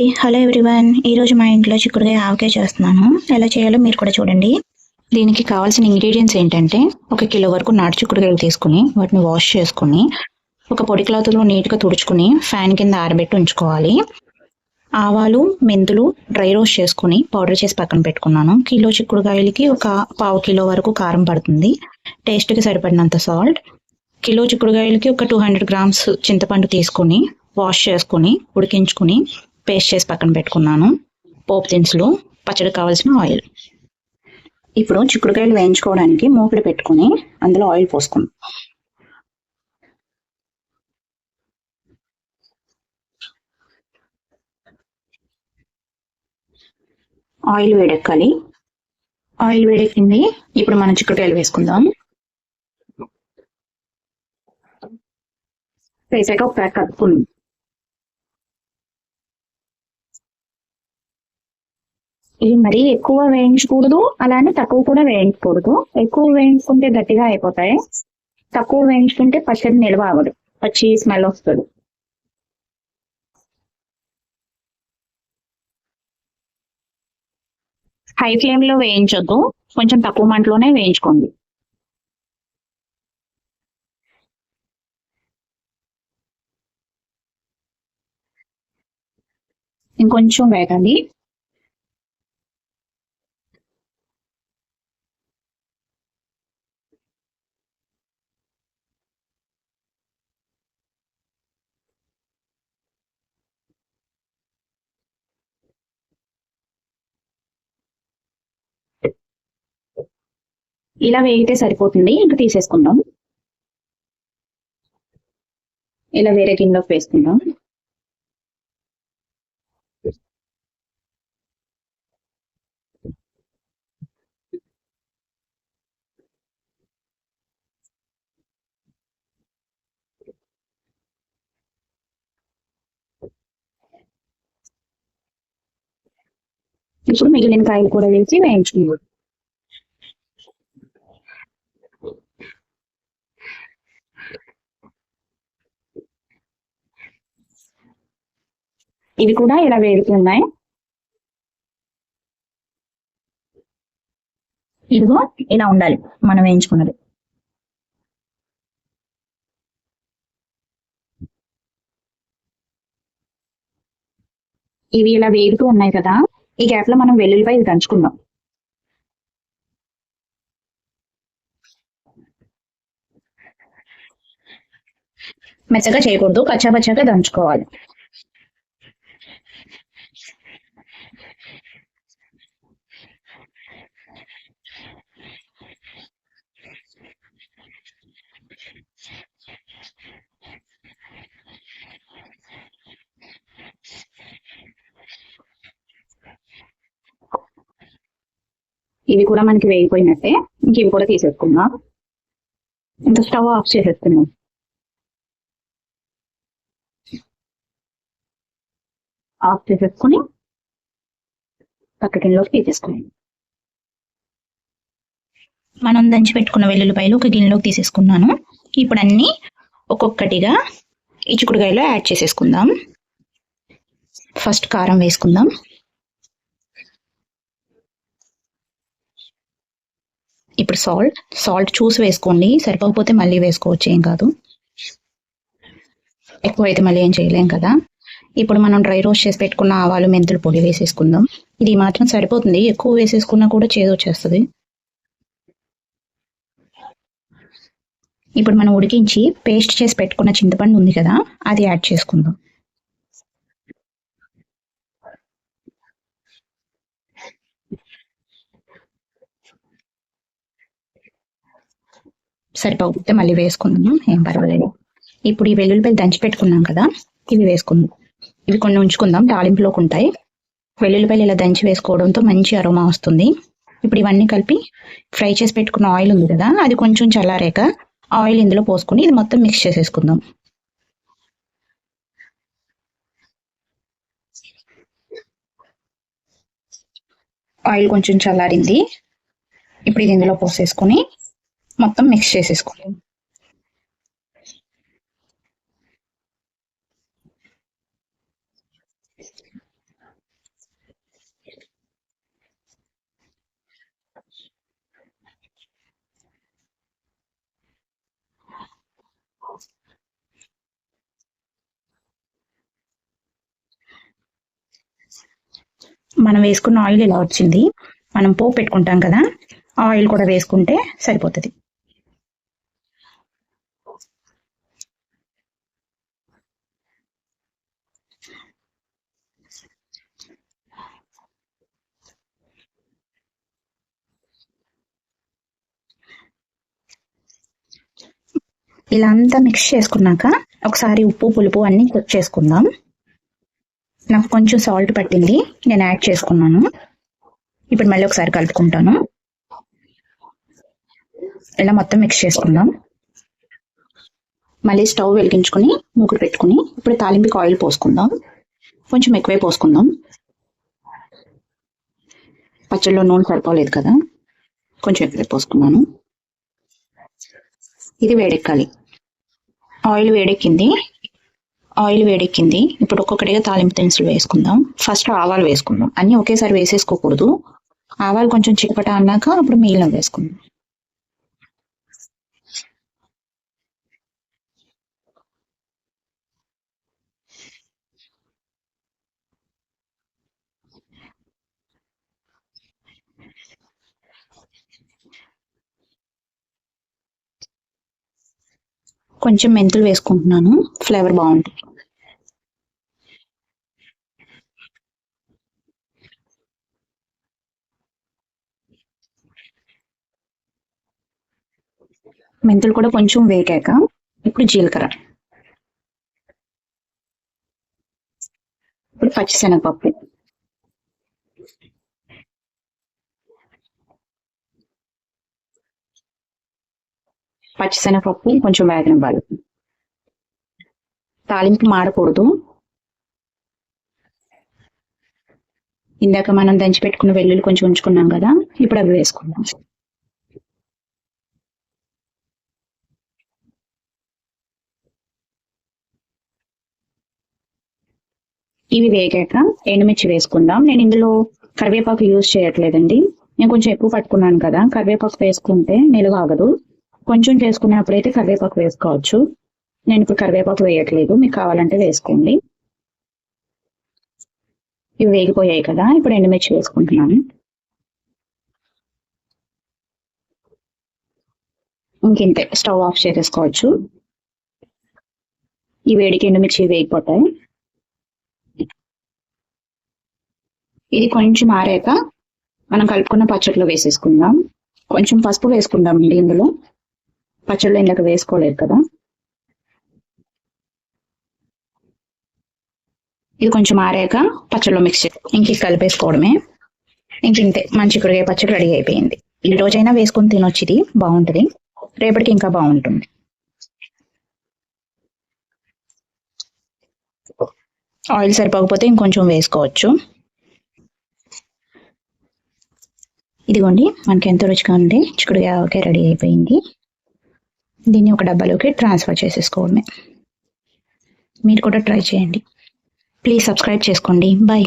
Hi hello everyone. ఈరోజు మా ఇంట్లో చిక్కుడుకాయ ఆవకాయ చేస్తున్నాను. ఎలా చేయాలో మీరు కూడా చూడండి. దీనికి కావాల్సిన ఇంగ్రీడియంట్స్ ఏంటంటే ఒక కిలో వరకు నాటు చిక్కుడుకాయలు తీసుకుని వాటిని వాష్ చేసుకుని ఒక పొడి క్లాత్లో నీట్గా తుడుచుకుని ఫ్యాన్ కింద ఆరబెట్టి ఉంచుకోవాలి. ఆవాలు మెంతులు డ్రై రోస్ట్ చేసుకుని పౌడర్ చేసి పక్కన పెట్టుకున్నాను. కిలో చిక్కుడుకాయలకి ఒక పావు కిలో వరకు కారం పడుతుంది. టేస్ట్కి సరిపడినంత సాల్ట్. కిలో చిక్కుడుకాయలకి ఒక టూ హండ్రెడ్ గ్రామ్స్ చింతపండు తీసుకొని వాష్ చేసుకుని ఉడికించుకుని పేస్ట్ చేసి పక్కన పెట్టుకున్నాను. పోపు దినుసులు పచ్చడి కావాల్సిన ఆయిల్. ఇప్పుడు చిక్కుడుకాయలు వేయించుకోవడానికి మూపిడి పెట్టుకుని అందులో ఆయిల్ పోసుకుందాం. ఆయిల్ వేడెక్కాలి. ఆయిల్ వేడెక్కింది. ఇప్పుడు మనం చిక్కుడుకాయలు వేసుకుందాం. వేసాక ఒక ప్యాక్ కలుపుకుందాం ఇది మరీ ఎక్కువ వేయించకూడదు అలానే తక్కువ కూడా వేయించకూడదు. ఎక్కువ వేయించుకుంటే గట్టిగా అయిపోతాయి. తక్కువ వేయించుకుంటే పచ్చడి నిల్వ అవ్వదు. పచ్చి స్మెల్ వస్తుంది. హై ఫ్లేమ్లో వేయించొద్దు. కొంచెం తక్కువ మంటలోనే వేయించుకోండి. ఇంకొంచెం వేగండి. ఇలా వేగితే సరిపోతుంది. ఇంకా తీసేసుకుందాం. ఇలా వేరే గిన్నెలోకి వేసుకుందాం. ఇప్పుడు మిగిలిన కాయలు కూడా వేసి వేయించుకుందాం. ఇవి కూడా ఇలా వేడుతున్నాయి ఇదిగో ఇలా ఉండాలి. మనం వేయించుకున్నది. ఇవి ఇలా వేగుతూ ఉన్నాయి కదా ఈ గ్యాప్లో మనం వెల్లుల్లిపై ఇది దంచుకుందాం. మెత్తగా చేయకూడదు కచ్చా పచ్చగా దంచుకోవాలి. ఇవి కూడా మనకి వేగిపోయినట్టే. ఇంక ఇవి కూడా తీసేసుకుందాం. ఇంకా స్టవ్ ఆఫ్ చేసేస్తున్నాం. ఆఫ్ చేసేసుకుని పక్క గిన్నెలోకి తీసేసుకుని మనం దంచి పెట్టుకున్న వెల్లుల్లిపాయలు ఒక గిన్నెలోకి తీసేసుకున్నాను. ఇప్పుడు అన్ని ఒక్కొక్కటిగా ఈ చిక్కుడుకాయలో యాడ్ చేసేసుకుందాం. ఫస్ట్ కారం వేసుకుందాం. ఇప్పుడు సాల్ట్ సాల్ట్ చూసి వేసుకోండి. సరిపోకపోతే మళ్ళీ వేసుకోవచ్చు ఏం కాదు. ఎక్కువ అయితే మళ్ళీ ఏం చేయలేం కదా. ఇప్పుడు మనం డ్రై రోస్ట్ చేసి పెట్టుకున్న ఆవాలు మెంతులు పొడి వేసేసుకుందాం. ఇది మాత్రం సరిపోతుంది. ఎక్కువ వేసేసుకున్నా కూడా చేదు వచ్చేస్తుంది. ఇప్పుడు మనం ఉడికించి పేస్ట్ చేసి పెట్టుకున్న చింతపండు ఉంది కదా అది యాడ్ చేసుకుందాం. సరిపోతే మళ్ళీ వేసుకుందాం ఏం పర్వాలేదు. ఇప్పుడు ఈ వెల్లుల్లిపాయలు దంచి పెట్టుకున్నాం కదా ఇవి వేసుకుందాం. ఇవి కొన్ని ఉంచుకుందాం తాలింపులోకి ఉంటాయి. వెల్లుల్లిపాయలు ఇలా దంచి వేసుకోవడంతో మంచి అరోమా వస్తుంది. ఇప్పుడు ఇవన్నీ కలిపి ఫ్రై చేసి పెట్టుకున్న ఆయిల్ ఉంది కదా అది కొంచెం చల్లారాక ఆయిల్ ఇందులో పోసుకుని ఇది మొత్తం మిక్స్ చేసేసుకుందాం. ఆయిల్ కొంచెం చల్లారింది. ఇప్పుడు ఇది ఇందులో పోసేసుకొని మొత్తం మిక్స్ చేసేసుకోండి మనం వేసుకున్న ఆయిల్ ఇలా వచ్చింది. మనం పోపు పెట్టుకుంటాం కదా ఆయిల్ కూడా వేసుకుంటే సరిపోతుంది. ఇలా అంతా మిక్స్ చేసుకున్నాక ఒకసారి ఉప్పు పులుపు అన్ని కుక్ చేసుకుందాం. నాకు కొంచెం సాల్ట్ పట్టింది నేను యాడ్ చేసుకున్నాను. ఇప్పుడు మళ్ళీ ఒకసారి కలుపుకుంటాను. ఇలా మొత్తం మిక్స్ చేసుకుందాం. మళ్ళీ స్టవ్ వెలిగించుకుని మూకుడు పెట్టుకుని ఇప్పుడు తాలింపుకి ఆయిల్ పోసుకుందాం. కొంచెం ఎక్కువే పోసుకుందాం. పచ్చడిలో నూనె సరిపోలేదు కదా కొంచెం ఎక్కువే పోసుకున్నాను. ఇది వేడెక్కాలి. ఆయిల్ వేడెక్కింది. ఆయిల్ వేడెక్కింది. ఇప్పుడు ఒక్కొక్కటిగా తాలింపు దినుసులు వేసుకుందాం. ఫస్ట్ ఆవాలు వేసుకుందాం. అన్నీ ఒకేసారి వేసేసుకోకూడదు. ఆవాలు కొంచెం చిటపట అన్నాక అప్పుడు మిగిలిన వేసుకుందాం. కొంచెం మెంతులు వేసుకుంటున్నాను. ఫ్లేవర్ బాగుంటుంది. మెంతులు కూడా కొంచెం వేగాక ఇప్పుడు జీలకర్ర. ఇప్పుడు పచ్చిశనగపప్పు. పచ్చిశనగపప్పు కొంచెం వేగన ఇవ్వాలి తాలింపు మాడకూడదు ఇందాక మనం దంచి పెట్టుకున్న వెల్లుల్లి కొంచెం ఉంచుకున్నాం కదా ఇప్పుడు అవి వేసుకుందాం. ఇవి వేగాక ఎండుమిర్చి వేసుకుందాం. నేను ఇందులో కరివేపాకు యూజ్ చేయట్లేదండి. నేను కొంచెం ఎక్కువ పట్టుకున్నాను కదా కరివేపాకు వేసుకుంటే నిలువ ఆగదు. కొంచెం చేసుకున్నప్పుడైతే కరివేపాకు వేసుకోవచ్చు. నేను ఇప్పుడు కరివేపాకు వేయట్లేదు. మీకు కావాలంటే వేసుకోండి. ఇవి వేగిపోయాయి కదా. ఇప్పుడు ఎండుమిర్చి వేసుకుంటున్నాను. ఇంకింతే. స్టవ్ ఆఫ్ చేసేసుకోవచ్చు. ఈ వేడికి ఎండుమిర్చి వేగిపోతాయి. ఇది కొంచెం ఆరాక మనం కలుపుకున్న పచ్చట్లో వేసేసుకుందాం. కొంచెం పసుపు వేసుకుందాం అండి ఇందులో. పచ్చళ్ళు ఇందాక వేసుకోలేదు కదా. ఇది కొంచెం ఆరాక పచ్చళ్ళు మిక్స్ ఇంక కలిపేసుకోవడమే. ఇంక ఇంతే మంచి చిక్కుడుకాయ పచ్చడి రెడీ అయిపోయింది. ఈ రోజైనా వేసుకొని తినొచ్చు ఇది బాగుంటుంది. రేపటికి ఇంకా బాగుంటుంది. ఆయిల్ సరిపోకపోతే ఇంకొంచెం వేసుకోవచ్చు. ఇదిగోండి మనకి ఎంతో రుచిగా ఉండే చిక్కుడుగా ఓకే రెడీ అయిపోయింది. దీన్ని ఒక డబ్బాలోకి ట్రాన్స్ఫర్ చేసేసుకోవడమే మీరు కూడా ట్రై చేయండి. ప్లీజ్ సబ్స్క్రైబ్ చేసుకోండి. బాయ్